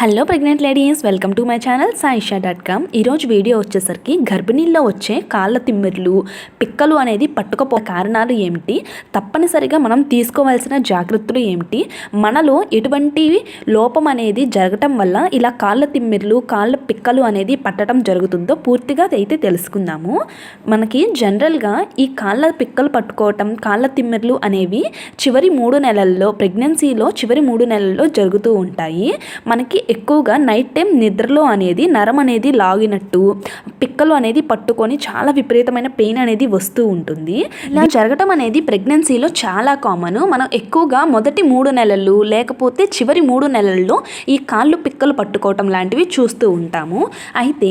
Hello pregnant ladies welcome to my channel Saisha dot com ఈరోజు video వచ్చేసరికి గర్భిణీల్లో వచ్చే కాళ్ళ తిమ్మిర్లు పిక్కలు అనేది పట్టుకపో కారణాలు ఏమిటి? తప్పనిసరిగా మనం తీసుకోవాల్సిన జాగ్రత్తలు ఏమిటి? మనలో ఎటువంటి లోపం అనేది జరగటం వల్ల ఇలా కాళ్ళ తిమ్మిర్లు కాళ్ళ పిక్కలు అనేది పట్టడం జరుగుతుందో పూర్తిగా అయితే తెలుసుకుందాము. మనకి జనరల్గా ఈ కాళ్ళ పిక్కలు పట్టుకోవటం కాళ్ళ తిమ్మిర్లు అనేవి చివరి మూడు నెలల్లో ప్రెగ్నెన్సీలో చివరి మూడు నెలల్లో జరుగుతూ ఉంటాయి. మనకి ఎక్కువగా నైట్ టైం నిద్రలో అనేది నరం అనేది లాగినట్టు పిక్కలు అనేది పట్టుకొని చాలా విపరీతమైన పెయిన్ అనేది వస్తూ ఉంటుంది. ఇలా జరగటం అనేది ప్రెగ్నెన్సీలో చాలా కామన్ మనం ఎక్కువగా మొదటి మూడు నెలలు లేకపోతే చివరి మూడు నెలల్లో ఈ కాళ్ళు పిక్కలు పట్టుకోవటం లాంటివి చూస్తూ ఉంటాము. అయితే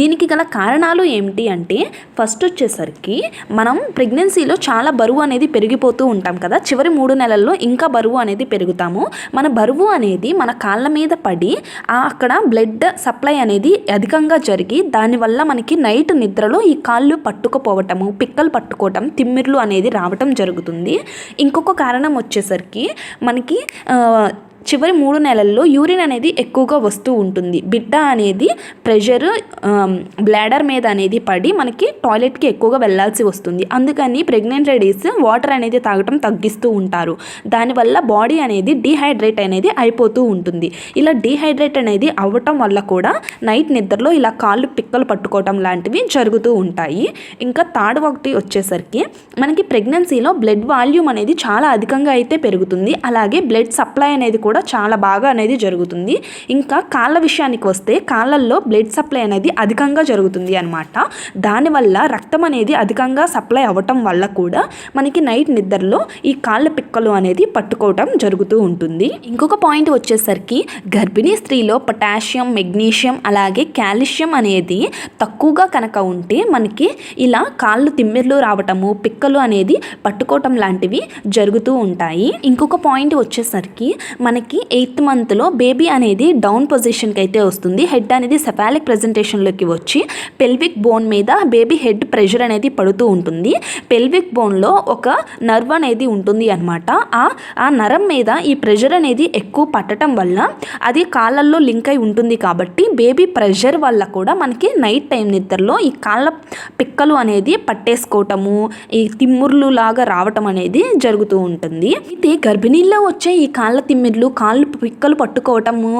దీనికి గల కారణాలు ఏమిటి అంటే ఫస్ట్ వచ్చేసరికి మనం ప్రెగ్నెన్సీలో చాలా బరువు అనేది పెరిగిపోతూ ఉంటాం కదా. చివరి మూడు నెలల్లో ఇంకా బరువు అనేది పెరుగుతాము. మన బరువు అనేది మన కాళ్ళ మీద పడి అక్కడ బ్లడ్ సప్లై అనేది అధికంగా జరిగి దానివల్ల మనకి నైట్ నిద్రలో ఈ కాళ్ళు పట్టుకుపోవటము పిక్కలు పట్టుకోవటం తిమ్మిర్లు అనేది రావటం జరుగుతుంది. ఇంకొక కారణం వచ్చేసరికి మనకి చివరి మూడు నెలల్లో యూరిన్ అనేది ఎక్కువగా వస్తూ ఉంటుంది. బిడ్డ అనేది ప్రెషర్ బ్లాడర్ మీద అనేది పడి మనకి టాయిలెట్కి ఎక్కువగా వెళ్ళాల్సి వస్తుంది. అందుకని ప్రెగ్నెంట్ లేడీస్ వాటర్ అనేది తాగటం తగ్గిస్తూ ఉంటారు. దానివల్ల బాడీ అనేది డీహైడ్రేట్ అనేది అయిపోతూ ఉంటుంది. ఇలా డీహైడ్రేట్ అనేది అవ్వటం వల్ల కూడా నైట్ నిద్రలో ఇలా కాళ్ళు పిక్కలు పట్టుకోవటం లాంటివి జరుగుతూ ఉంటాయి. ఇంకా థర్డ్ ఒకటి వచ్చేసరికి మనకి ప్రెగ్నెన్సీలో బ్లడ్ వాల్యూమ్ అనేది చాలా అధికంగా అయితే పెరుగుతుంది. అలాగే బ్లడ్ సప్లై అనేది కూడా చాలా బాగా అనేది జరుగుతుంది. ఇంకా కాళ్ళ విషయానికి వస్తే కాళ్ళల్లో బ్లడ్ సప్లై అనేది అధికంగా జరుగుతుంది అనమాట దానివల్ల రక్తం అనేది అధికంగా సప్లై అవ్వటం వల్ల కూడా మనకి నైట్ నిద్రలో ఈ కాళ్ళ పిక్కలు అనేది పట్టుకోవటం జరుగుతూ ఉంటుంది. ఇంకొక పాయింట్ వచ్చేసరికి గర్భిణీ స్త్రీలో పొటాషియం మెగ్నీషియం అలాగే కాల్షియం అనేది తక్కువగా కనుక ఉంటే మనకి ఇలా కాళ్ళు తిమ్మిర్లు రావటము పిక్కలు అనేది పట్టుకోవటం లాంటివి జరుగుతూ ఉంటాయి. ఇంకొక పాయింట్ వచ్చేసరికి మన మనకి ఎయిత్ మంత్లో బేబీ అనేది డౌన్ పొజిషన్కి అయితే వస్తుంది. హెడ్ అనేది సెఫాలిక్ ప్రజెంటేషన్లోకి వచ్చి పెల్విక్ బోన్ మీద బేబీ హెడ్ ప్రెషర్ అనేది పడుతూ ఉంటుంది. పెల్విక్ బోన్లో ఒక నర్వ్ అనేది ఉంటుంది అనమాట ఆ ఆ నరం మీద ఈ ప్రెషర్ అనేది ఎక్కువ పట్టడం వల్ల అది కాళ్ళల్లో లింక్ అయి ఉంటుంది కాబట్టి బేబీ ప్రెషర్ వల్ల కూడా మనకి నైట్ టైం నిద్రలో ఈ కాళ్ళ పిక్కలు అనేది పట్టేసుకోవటము ఈ తిమ్ముర్లు లాగా రావటం అనేది జరుగుతూ ఉంటుంది. అయితే గర్భిణీల్లో వచ్చే ఈ కాళ్ళ తిమ్మిర్లు కాళ్ళు పిక్కలు పట్టుకోవటము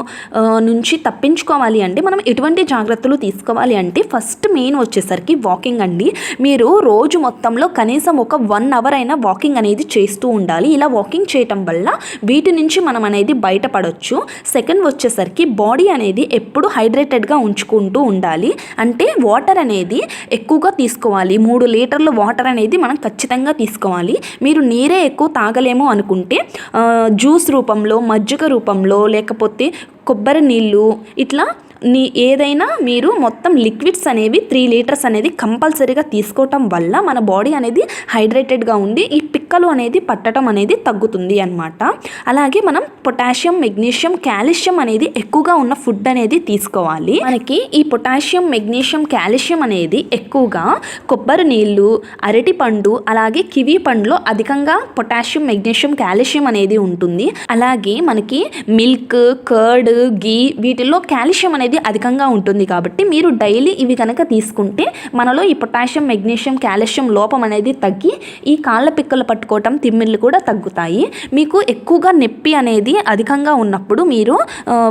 నుంచి తప్పించుకోవాలి అంటే మనం ఎటువంటి జాగ్రత్తలు తీసుకోవాలి అంటే ఫస్ట్ మెయిన్ వచ్చేసరికి వాకింగ్ అండి. మీరు రోజు మొత్తంలో కనీసం ఒక వన్ అవర్ అయినా వాకింగ్ అనేది చేస్తూ ఉండాలి. ఇలా వాకింగ్ చేయటం వల్ల వీటి నుంచి మనం అనేది బయటపడవచ్చు సెకండ్ వచ్చేసరికి బాడీ అనేది ఎప్పుడు హైడ్రేటెడ్గా ఉంచుకుంటూ ఉండాలి. అంటే వాటర్ అనేది ఎక్కువగా తీసుకోవాలి. మూడు లీటర్ల వాటర్ అనేది మనం ఖచ్చితంగా తీసుకోవాలి. మీరు నీరే ఎక్కువ తాగలేము అనుకుంటే జ్యూస్ రూపంలో మజ్జిగ రూపంలో లేకపోతే కొబ్బరి నీళ్ళు ఇట్లా నీ ఏదైనా మీరు మొత్తం లిక్విడ్స్ అనేవి త్రీ లీటర్స్ అనేది కంపల్సరీగా తీసుకోవటం వల్ల మన బాడీ అనేది హైడ్రేటెడ్గా ఉండి ఈ పిక్కలు అనేది పట్టడం అనేది తగ్గుతుంది అనమాట అలాగే మనం పొటాషియం మెగ్నీషియం కాల్షియం అనేది ఎక్కువగా ఉన్న ఫుడ్ అనేది తీసుకోవాలి. మనకి ఈ పొటాషియం మెగ్నీషియం కాల్షియం అనేది ఎక్కువగా కొబ్బరి నీళ్ళు అరటి పండు అలాగే కివి పండులో అధికంగా పొటాషియం మెగ్నీషియం కాల్షియం అనేది ఉంటుంది. అలాగే మనకి మిల్క్ కర్డ్ గీ వీటిల్లో కాల్షియం అనేది అధికంగా ఉంటుంది కాబట్టి మీరు డైలీ ఇవి కనుక తీసుకుంటే మనలో ఈ పొటాషియం మెగ్నీషియం కాల్షియం లోపం అనేది తగ్గి ఈ కాళ్ళ పిక్కలు పట్టుకోవటం తిమ్మిళ్ళు కూడా తగ్గుతాయి. మీకు ఎక్కువగా నొప్పి అనేది అధికంగా ఉన్నప్పుడు మీరు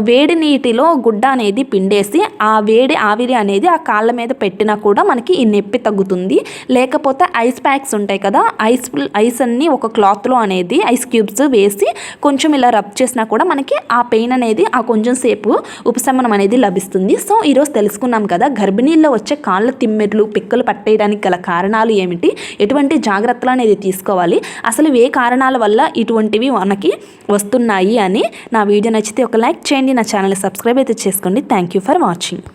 వేడి నీటిలో గుడ్డ అనేది పిండేసి ఆ వేడి ఆవిరి అనేది ఆ కాళ్ళ మీద పెట్టినా కూడా మనకి ఈ నొప్పి తగ్గుతుంది. లేకపోతే ఐస్ ప్యాక్స్ ఉంటాయి కదా ఐస్ ఐస్ అన్ని ఒక క్లాత్లో అనేది ఐస్ క్యూబ్స్ వేసి కొంచెం ఇలా రబ్ చేసినా కూడా మనకి ఆ పెయిన్ అనేది ఆ కొంచెం సేపు ఉపశమనం అనేది లభిస్తుంది. సో ఈరోజు తెలుసుకున్నాం కదా గర్భిణీల్లో వచ్చే కాళ్ళ తిమ్మెర్లు పిక్కలు పట్టేయడానికి గల కారణాలు ఏమిటి? ఎటువంటి జాగ్రత్తలు అనేది తీసుకోవాలి? అసలు ఏ కారణాల వల్ల ఇటువంటివి మనకి వస్తున్నాయి అని నా వీడియో నచ్చితే ఒక లైక్ చేయండి నా ఛానల్ సబ్స్క్రైబ్ అయితే చేసుకోండి. Thank you for watching.